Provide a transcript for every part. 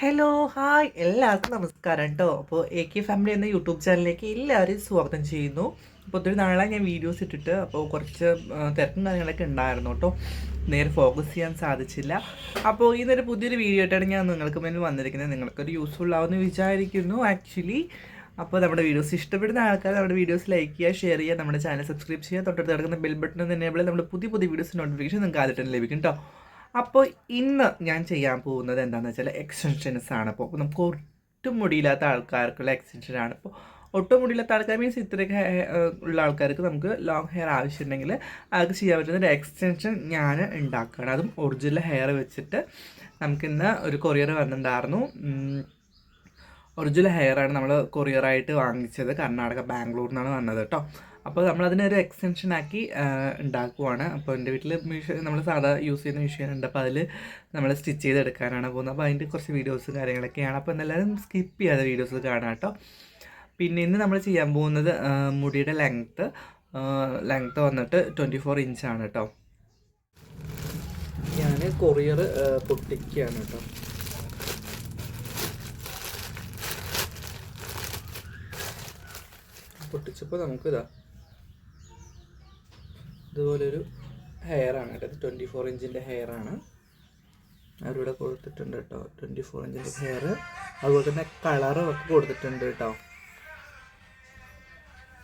Hello hi എല്ലാവർക്കും നമസ്കാരം കേട്ടോ അപ്പോൾ എ കെ ഫാമിലി എന്ന യൂട്യൂബ് ചാനലിലേക്ക് എല്ലാവരെയും സ്വാഗതം ചെയ്യുന്നു. അപ്പോൾ ഒത്തിരി നാളായി ഞാൻ വീഡിയോസ് ഇട്ടിട്ട് അപ്പോൾ കുറച്ച് തിരക്കും കാര്യങ്ങളൊക്കെ ഉണ്ടായിരുന്നു കേട്ടോ നേരെ ഫോക്കസ് ചെയ്യാൻ സാധിച്ചില്ല. അപ്പോൾ ഇന്നൊരു പുതിയൊരു വീഡിയോ ആയിട്ടാണ് ഞാൻ നിങ്ങൾക്ക് മുന്നിൽ വന്നിരിക്കുന്നത്. നിങ്ങൾക്കൊരു യൂസ്ഫുൾ ആവുമെന്ന് വിചാരിക്കുന്നു ആക്ച്വലി അപ്പോൾ നമ്മുടെ വീഡിയോസ് ഇഷ്ടപ്പെടുന്ന ആൾക്കാർ നമ്മുടെ വീഡിയോസ് ലൈക്ക് ചെയ്യുക ഷെയർ ചെയ്യുക നമ്മുടെ ചാനൽ സബ്സ്ക്രൈബ് ചെയ്യുക തൊട്ടടുത്ത് കിടക്കുന്ന ബെൽ ബട്ടൺ എനേബിൾ നമ്മുടെ പുതിയ പുതിയ വീഡിയോസ് നോട്ടിഫിക്കേഷൻ നിങ്ങൾക്ക് ആദ്യം ലഭിക്കും കേട്ടോ അപ്പോൾ ഇന്ന് ഞാൻ ചെയ്യാൻ പോകുന്നത് എന്താണെന്ന് വെച്ചാൽ എക്സ്റ്റൻഷൻസ് ആണ്. അപ്പോൾ നമുക്ക് ഒട്ടും മുടിയില്ലാത്ത ആൾക്കാർക്കുള്ള എക്സ്റ്റൻഷൻ ആണ്. ഇപ്പോൾ ഒട്ടും മുടിയില്ലാത്ത ആൾക്കാർ മീൻസ് ഇത്രയൊക്കെ ഉള്ള ആൾക്കാർക്ക് നമുക്ക് ലോങ് ഹെയർ ആവശ്യമുണ്ടെങ്കിൽ അവർക്ക് ചെയ്യാൻ പറ്റുന്ന ഒരു എക്സ്റ്റൻഷൻ ഞാൻ ഉണ്ടാക്കുകയാണ്. അതും ഒറിജിനൽ ഹെയർ വെച്ചിട്ട് നമുക്കിന്ന് ഒരു കൊറിയർ വന്നിട്ടുണ്ടായിരുന്നു. ഒറിജിനൽ ഹെയർ ആണ് നമ്മൾ കൊറിയറായിട്ട് വാങ്ങിച്ചത്. കർണാടക ബാംഗ്ലൂരിൽ നിന്നാണ് വന്നത് കേട്ടോ അപ്പോൾ നമ്മളതിനൊരു എക്സ്റ്റൻഷനാക്കി ഉണ്ടാക്കുവാണ് അപ്പോൾ എന്റെ വീട്ടിൽ മെഷീൻ നമ്മൾ സാധാ യൂസ് ചെയ്യുന്ന മെഷീൻ ഉണ്ട്. അപ്പോൾ അതിൽ നമ്മൾ സ്റ്റിച്ച് ചെയ്തെടുക്കാനാണ് പോകുന്നത്. അപ്പോൾ അതിന്റെ കുറച്ച് വീഡിയോസും കാര്യങ്ങളൊക്കെയാണ്. അപ്പോൾ എല്ലാവരും സ്കിപ്പ് ചെയ്യാതെ വീഡിയോസ് കാണാം കേട്ടോ പിന്നെ ഇന്ന് നമ്മൾ ചെയ്യാൻ പോകുന്നത് മുടിയുടെ ലെങ്ത്ത് ലെങ്ത്ത് വന്നിട്ട് ട്വന്റി ഫോർ ഇഞ്ചാണ് കേട്ടോ ഞാൻ കൊറിയർ പൊട്ടിക്കുകയാണ് കേട്ടോ പൊട്ടിച്ചപ്പോൾ നമുക്ക് ഇതാ ഇതുപോലൊരു ഹെയർ ആണ് കേട്ടോ. ട്വന്റി ഫോർ ഇഞ്ചിന്റെ ഹെയർ ആണ്. അവരിവിടെ കൊടുത്തിട്ടുണ്ട് കേട്ടോ. ട്വന്റി ഫോർ ഇഞ്ചിന്റെ ഹെയർ അതുപോലെ തന്നെ കളറും ഒക്കെ കൊടുത്തിട്ടുണ്ട് കേട്ടോ.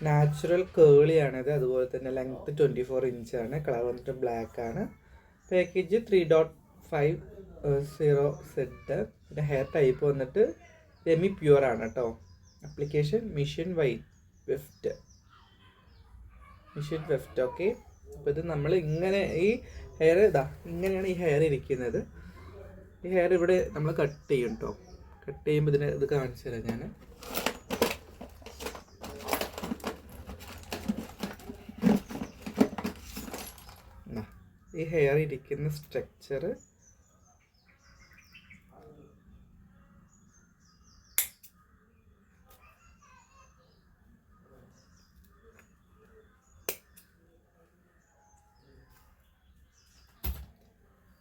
നാച്ചുറൽ കേളിയാണിത് അതുപോലെ തന്നെ ലെങ്ത് ട്വന്റി ഫോർ ഇഞ്ചാണ്. കളർ വന്നിട്ട് ബ്ലാക്ക് ആണ്. Package three dot five zero set പിന്നെ ഹെയർ ടൈപ്പ് വന്നിട്ട് സെമി പ്യുവർ ആണ് കേട്ടോ. Application machine white weft. Machine weft okay അപ്പോൾ ഇത് നമ്മൾ ഇങ്ങനെ ഈ ഹെയർ ഇതാ ഇങ്ങനെയാണ് ഈ ഹെയർ ഇരിക്കുന്നത്. ഈ ഹെയർ ഇവിടെ നമ്മൾ കട്ട് ചെയ്യും കേട്ടോ കട്ട് ചെയ്യുമ്പോൾ ഇതിനെ ഇത് കാണിച്ചു തരാം ഞാൻ ഈ ഹെയർ ഇരിക്കുന്ന സ്ട്രക്ചർ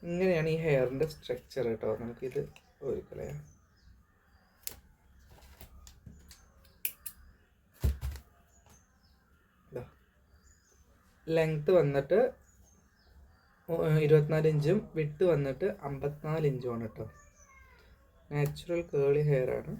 ഇങ്ങനെയാണ് ഈ ഹെയറിന്റെ സ്ട്രക്ചർ കേട്ടോ. നമുക്കിത് ഒരിക്കലേ ലെങ്ത്ത് വന്നിട്ട് ഇരുപത്തിനാല് ഇഞ്ചും വിട്ട് വന്നിട്ട് അമ്പത്തിനാല് ഇഞ്ചുമാണ് കേട്ടോ. നാച്ചുറൽ കേളി ഹെയർ ആണ്.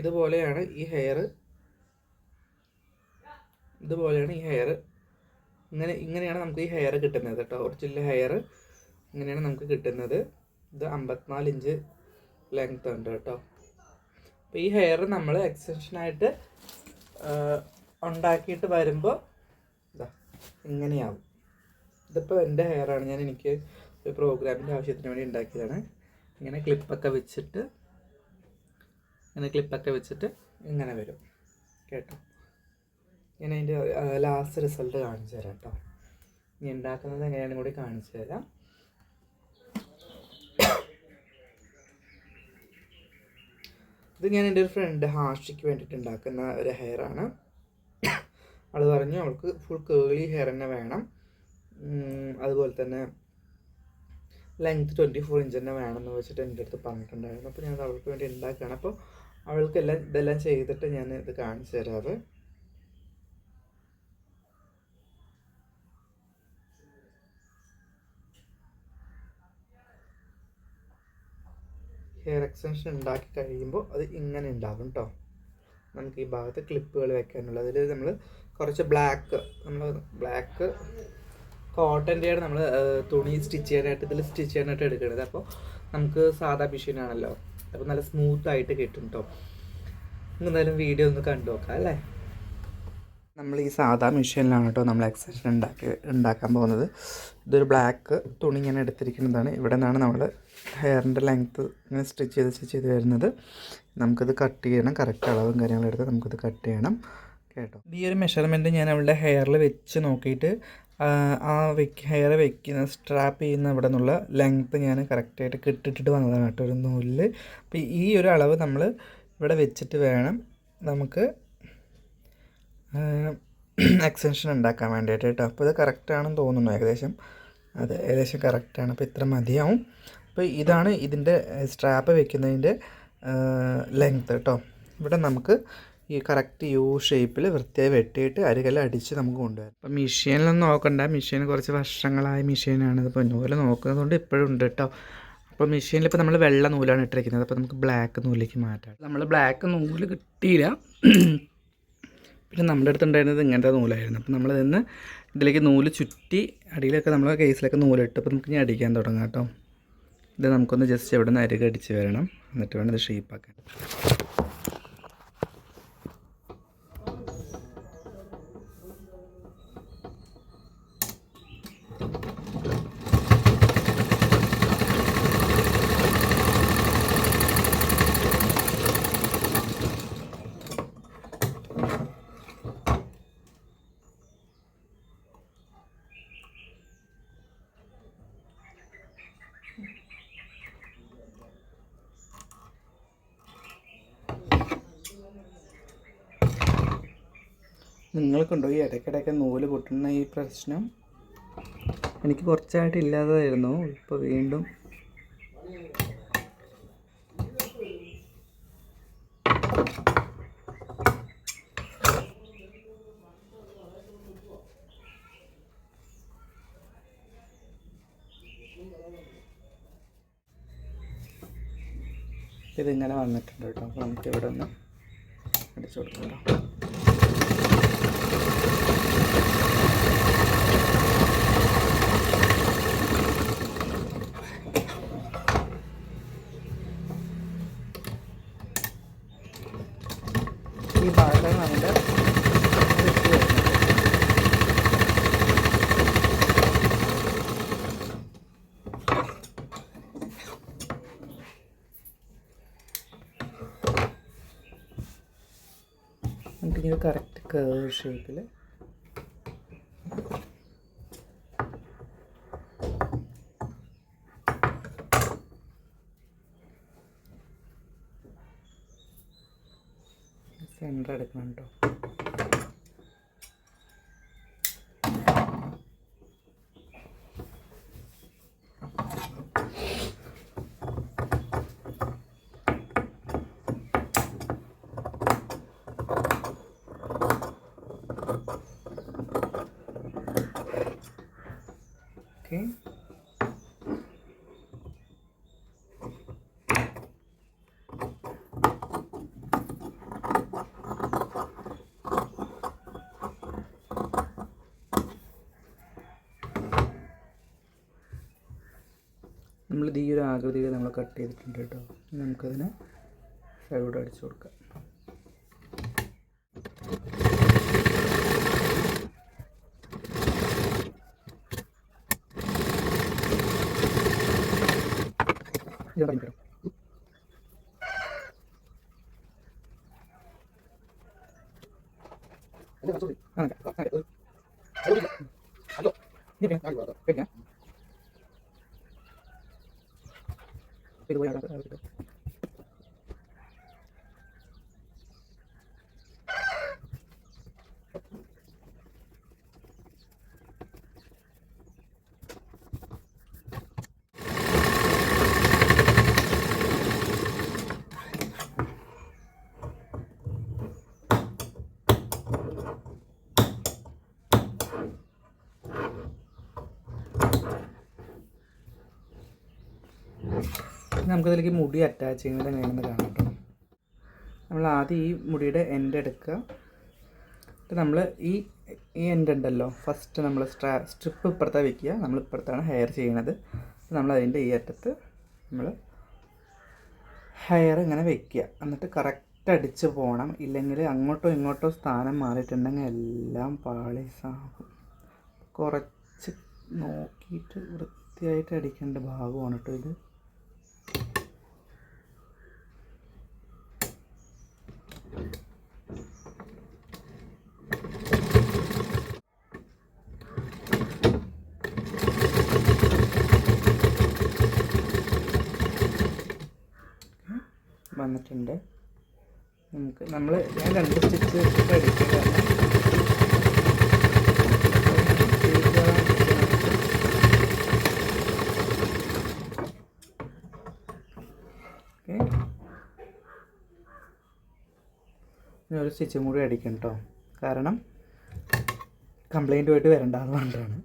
ഇതുപോലെയാണ് ഈ ഹെയർ ഇതുപോലെയാണ് ഈ ഹെയർ ഇങ്ങനെ ഇങ്ങനെയാണ് നമുക്ക് ഈ ഹെയർ കിട്ടുന്നത് കേട്ടോ. ഒറിജിനൽ ഹെയർ ഇങ്ങനെയാണ് നമുക്ക് കിട്ടുന്നത്. ഇത് അമ്പത്തിനാല് ഇഞ്ച് ലെങ്ത് ഉണ്ട് കേട്ടോ. അപ്പോൾ ഈ ഹെയർ നമ്മൾ എക്സ്റ്റൻഷനായിട്ട് ഉണ്ടാക്കിയിട്ട് വരുമ്പോൾ ഇതാ ഇങ്ങനെയാവും. ഇതിപ്പോൾ എന്റെ ഹെയറാണ് ഞാൻ എനിക്ക് ഒരു പ്രോഗ്രാമിന്റെ ആവശ്യത്തിന് വേണ്ടി ഉണ്ടാക്കിയതാണ്. ഇങ്ങനെ ക്ലിപ്പൊക്കെ വെച്ചിട്ട് ഇങ്ങനെ ക്ലിപ്പൊക്കെ വെച്ചിട്ട് ഇങ്ങനെ വരും. കേട്ടോ? ഞാൻ അതിന്റെ ലാസ്റ്റ് റിസൾട്ട് കാണിച്ചു തരാം കേട്ടോ. ഇനി ഉണ്ടാക്കുന്നത് എങ്ങനെയാണെന്ന് കൂടി കാണിച്ചു തരാം. ഇത് ഞാൻ എന്റെ ഒരു ഫ്രണ്ട് ഹാഷിക്ക് വേണ്ടിയിട്ട് ഉണ്ടാക്കുന്ന ഒരു ഹെയറാണ് അവൾ പറഞ്ഞു അവൾക്ക് ഫുൾ കേളി ഹെയർ തന്നെ വേണം. അതുപോലെ തന്നെ ലെങ്ത് ട്വന്റി ഫോർ ഇഞ്ച് തന്നെ വേണമെന്ന് വെച്ചിട്ട് എന്റെ അടുത്ത് പറഞ്ഞിട്ടുണ്ടായിരുന്നു. അപ്പോൾ ഞാൻ അവൾക്ക് വേണ്ടി ഉണ്ടാക്കുകയാണ്. അപ്പോൾ അവൾക്ക് എല്ലാം ഇതെല്ലാം ചെയ്തിട്ട് ഞാൻ ഇത് കാണിച്ചു തരാറ്. ഹെയർ എക്സ്റ്റൻഷൻ ഉണ്ടാക്കി കഴിയുമ്പോൾ അത് ഇങ്ങനെ ഉണ്ടാകും കേട്ടോ നമുക്ക് ഈ ഭാഗത്ത് ക്ലിപ്പുകൾ വെക്കാനുള്ള അതിൽ നമ്മൾ കുറച്ച് ബ്ലാക്ക് നമ്മൾ ബ്ലാക്ക് കോട്ടന്റെയാണ് നമ്മൾ തുണി സ്റ്റിച്ച് ചെയ്യാനായിട്ട് ഇതിൽ സ്റ്റിച്ച് ചെയ്യാനായിട്ട് എടുക്കുന്നത് അപ്പോൾ നമുക്ക് സാധാ മെഷീനാണല്ലോ അപ്പോൾ നല്ല സ്മൂത്ത് ആയിട്ട് കിട്ടും കേട്ടോ എന്തായാലും വീഡിയോ ഒന്ന് കണ്ടു നോക്കാം അല്ലേ? നമ്മൾ ഈ സാധാ മെഷീനിലാണ് കേട്ടോ നമ്മൾ എക്സ്റ്റൻഷൻ ഉണ്ടാക്കി ഉണ്ടാക്കാൻ പോകുന്നത്. ഇതൊരു ബ്ലാക്ക് തുണി ഇങ്ങനെ എടുത്തിരിക്കുന്നതാണ്. ഇവിടെ നിന്നാണ് നമ്മൾ ഹെയറിന്റെ ലെങ്ത്ത് ഇങ്ങനെ സ്റ്റിച്ച് ചെയ്ത് സ്റ്റിച്ച് ചെയ്ത് വരുന്നത്. നമുക്കിത് കട്ട് ചെയ്യണം. കറക്റ്റ് അളവും കാര്യങ്ങളും എടുത്ത് നമുക്കിത് കട്ട് ചെയ്യണം. കേട്ടോ? ഈ ഒരു മെഷർമെന്റ് ഞാൻ അവളുടെ ഹെയറിൽ വെച്ച് നോക്കിയിട്ട് ആ വെക്ക് ഹെയർ വെക്കുന്ന സ്ട്രാപ്പ് ചെയ്യുന്ന ഇവിടെ നിന്നുള്ള ലെങ്ത്ത് ഞാൻ കറക്റ്റായിട്ട് കിട്ടിട്ടിട്ട് വന്നതാണ് കേട്ടോ ഒരു നൂലിൽ അപ്പോൾ ഈ ഒരു അളവ് നമ്മൾ ഇവിടെ വെച്ചിട്ട് വേണം നമുക്ക് എക്സ്റ്റൻഷൻ ഉണ്ടാക്കാൻ വേണ്ടിയിട്ട് കേട്ടോ. അപ്പോൾ ഇത് കറക്റ്റാണെന്ന് തോന്നുന്നു ഏകദേശം. അതെ ഏകദേശം കറക്റ്റാണ് അപ്പോൾ ഇത്ര മതിയാവും. അപ്പോൾ ഇതാണ് ഇതിന്റെ സ്ട്രാപ്പ് വെക്കുന്നതിന്റെ ലെങ്ത്ത് കേട്ടോ. ഇവിടെ നമുക്ക് ഈ കറക്റ്റ് യു ഷേപ്പിൽ വൃത്തിയായി വെട്ടിയിട്ട് അരികെല്ലാം അടിച്ച് നമുക്ക് കൊണ്ടുവരാം. അപ്പം മെഷീനിലൊന്നും നോക്കണ്ട. മെഷീൻ കുറച്ച് വർഷങ്ങളായ മെഷീനാണ് ഇപ്പോൾ നൂൽ നോക്കുന്നതുകൊണ്ട് ഇപ്പോഴും ഉണ്ട് കേട്ടോ അപ്പോൾ മെഷീനിൽ ഇപ്പോൾ നമ്മൾ വെള്ള നൂലാണ് ഇട്ടിരിക്കുന്നത്. അപ്പോൾ നമുക്ക് ബ്ലാക്ക് നൂലിലേക്ക് മാറ്റാം. നമ്മൾ ബ്ലാക്ക് നൂൽ കിട്ടിയില്ല. പിന്നെ നമ്മുടെ അടുത്തുണ്ടായിരുന്നത് ഇങ്ങനത്തെ നൂലായിരുന്നു. അപ്പോൾ നമ്മൾ നിന്ന് ഇതിലേക്ക് നൂൽ ചുറ്റി അടിയിലൊക്കെ നമ്മൾ കേസിലൊക്കെ നൂലിട്ട് അപ്പോൾ നമുക്ക് ഇനി അടിക്കാൻ തുടങ്ങാം കേട്ടോ ഇത് നമുക്കൊന്ന് ജസ്റ്റ് എവിടെ നിന്ന് അരികടിച്ച് വരണം. എന്നിട്ട് വേണം ഇത് ഷേപ്പാക്കാൻ നിങ്ങൾക്കുണ്ടോ? ഈ ഇടയ്ക്കിടയ്ക്ക് നൂൽ പൊട്ടുന്ന ഈ പ്രശ്നം? എനിക്ക് കുറച്ചായിട്ട് ഇല്ലാതായിരുന്നു. ഇപ്പോൾ വീണ്ടും ഇതിങ്ങനെ വന്നിട്ടുണ്ട് കേട്ടോ. അപ്പോൾ നമുക്ക് ഇവിടെ ഒന്ന് അടിച്ചു കൊടുക്കാം ഈ ഭാഗത്താണ് നമ്മുടെ വെട്ടി കറക്റ്റ് കേവ് ഷേപ്പിൽ സെന്റർ എടുക്കണം കേട്ടോ ഓക്കെ. നമ്മളിത് ഈ ഒരു ആകൃതിയിൽ നമ്മൾ കട്ട് ചെയ്തിട്ടുണ്ട് കേട്ടോ. നമുക്കതിന് സൈഡ് അടിച്ചു കൊടുക്കാം. ഇത് കേട്ടോ থাকবেন നമുക്കതിലേക്ക് മുടി അറ്റാച്ച് ചെയ്യുന്നത് എങ്ങനെയാണെന്ന് കാണാം കേട്ടോ. നമ്മൾ ആദ്യം ഈ മുടിയുടെ എൻഡ് എടുക്കുക. നമ്മൾ ഈ ഈ എൻഡ് ഉണ്ടല്ലോ. ഫസ്റ്റ് നമ്മൾ സ്ട്രാ സ്ട്രിപ്പ് ഇപ്പുറത്തെ വെക്കുക. നമ്മൾ ഇപ്പുറത്താണ് ഹെയർ ചെയ്യണത്. നമ്മൾ അതിന്റെ ഈ അറ്റത്ത് നമ്മൾ ഹെയർ ഇങ്ങനെ വെക്കുക. എന്നിട്ട് കറക്റ്റ് അടിച്ച് പോകണം ഇല്ലെങ്കിൽ അങ്ങോട്ടോ ഇങ്ങോട്ടോ സ്ഥാനം മാറിയിട്ടുണ്ടെങ്കിൽ എല്ലാം പാളീസാകും കുറച്ച് നോക്കിയിട്ട് വൃത്തിയായിട്ട് അടിക്കേണ്ട ഭാഗമാണ് കേട്ടോ ഇത്. വന്നിട്ടുണ്ട്. നമുക്ക് നമ്മൾ ഞാൻ രണ്ട് സ്റ്റിച്ച് എടുക്കുകയാണ് ഇനി ഒരു സ്റ്റിച്ചും കൂടി അടിക്കണം കേട്ടോ കാരണം കംപ്ലൈന്റുമായിട്ട് വരണ്ട അതുകൊണ്ടാണ്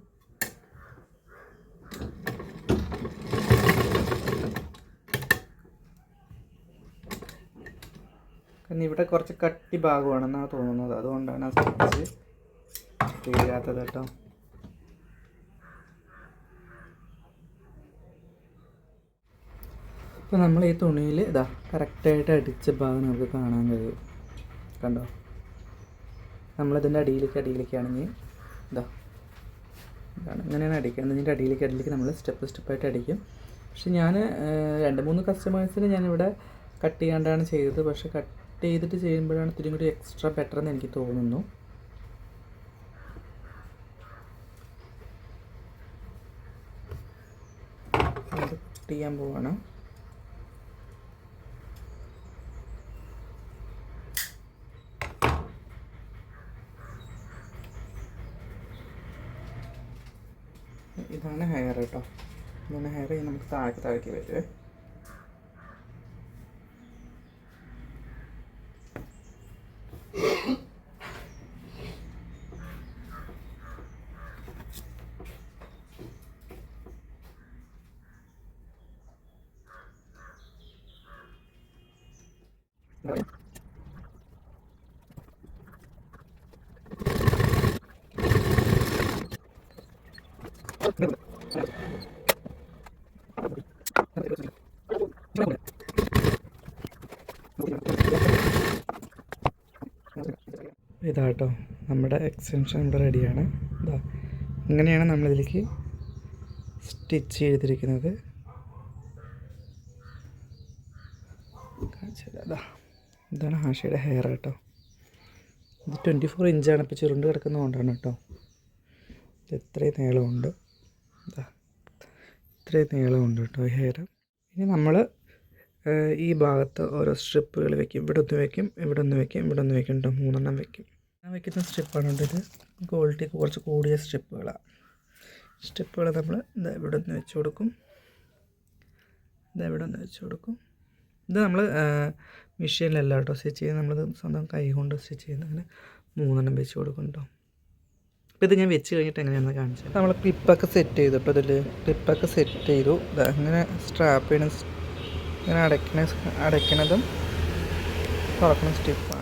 കാരണം ഇവിടെ കുറച്ച് കട്ടി ഭാഗമാണെന്നാണ് തോന്നുന്നത്. അതുകൊണ്ടാണ് ആ സ്റ്റിച്ച് തീരാത്തത് കേട്ടോ ഇപ്പോൾ നമ്മൾ ഈ തുണിയിൽ ഇതാ കറക്റ്റായിട്ട് അടിച്ച ഭാഗം നമുക്ക് കാണാൻ കഴിയും. കണ്ടോ? നമ്മളിതിന്റെ അടിയിലേക്ക് അടിയിലേക്ക് ആണെങ്കിൽ ഇതാ. ഇതാണ് ഇങ്ങനെയാണ് അടിക്കുന്നത് ഇതിന്റെ അടിയിലേക്ക് അടിയിലേക്ക് നമ്മൾ സ്റ്റെപ്പ് സ്റ്റെപ്പായിട്ട് അടിക്കും. പക്ഷേ ഞാൻ രണ്ട് മൂന്ന് കസ്റ്റമേഴ്സിന് ഞാനിവിടെ കട്ട് ചെയ്യാണ്ടാണ് ചെയ്തത്. പക്ഷേ കട്ട് ചെയ്തിട്ട് ചെയ്യുമ്പോഴാണ് ഇത്തിരി കൂടി എക്സ്ട്രാ ബെറ്റർ എന്ന് എനിക്ക് തോന്നുന്നു. കട്ട് ചെയ്യാൻ പോവാണ്. ഇതാണ് ഹെയർ കേട്ടോ ഇതാണ് ഹെയർ നമുക്ക് താഴേക്ക് താഴേക്ക് വരുവേ ഇതാട്ടോ നമ്മുടെ എക്സ്റ്റൻഷൻ ഇവിടെ റെഡിയാണ് ഇതാ ഇങ്ങനെയാണ് നമ്മളിതിലേക്ക് സ്റ്റിച്ച് ചെയ്തിരിക്കുന്നത്. ഇതാണ് ആഷയുടെ ഹെയർ കേട്ടോ. ഇത് ട്വന്റി ഫോർ ഇഞ്ചാണ് ഇപ്പോൾ ചുരുണ്ട് കിടക്കുന്നതുകൊണ്ടാണ് കേട്ടോ. ഇത് ഇത്രയും നീളമുണ്ട്. ഇതാ ഇത്രയും നീളമുണ്ട് കേട്ടോ ഈ ഹെയർ ഇനി നമ്മൾ ഈ ഭാഗത്ത് ഓരോ സ്ട്രിപ്പുകൾ വെക്കും. ഇവിടെ ഒന്ന് വെക്കും ഇവിടെ ഒന്ന് വെക്കും ഇവിടെ ഒന്ന് വെക്കും കേട്ടോ മൂന്നെണ്ണം വെക്കും. ഞാൻ വെക്കുന്ന സ്ട്രിപ്പാണ് കേട്ടോ ഇത് ക്വാളിറ്റി കുറച്ച് കൂടിയ സ്ട്രിപ്പുകളാണ് സ്റ്റെപ്പുകൾ നമ്മൾ ഇതാ ഇവിടെ ഒന്ന് വെച്ച് കൊടുക്കും. ഇതാ ഇവിടെ ഒന്ന് വെച്ച് കൊടുക്കും. ഇത് നമ്മൾ മെഷീനിലല്ല കേട്ടോ സ്റ്റിച്ച് ചെയ്യുന്നത്. നമ്മൾ സ്വന്തം കൈ കൊണ്ട് സ്റ്റിച്ച് ചെയ്യുന്നത്. അങ്ങനെ മൂന്നെണ്ണം വെച്ച് കൊടുക്കും കേട്ടോ. അപ്പോൾ ഇത് ഞാൻ വെച്ച് കഴിഞ്ഞിട്ട് എങ്ങനെയാണെന്ന് കാണിച്ചത് നമ്മൾ ക്ലിപ്പൊക്കെ സെറ്റ് ചെയ്തു കേട്ടോ ഇതിൽ ക്ലിപ്പൊക്കെ സെറ്റ് ചെയ്തു. അങ്ങനെ സ്ട്രാപ്പ് ചെയ്യണ ഇങ്ങനെ അടയ്ക്കണ അടയ്ക്കണതും തുറക്കണ സ്റ്റിപ്പാണ്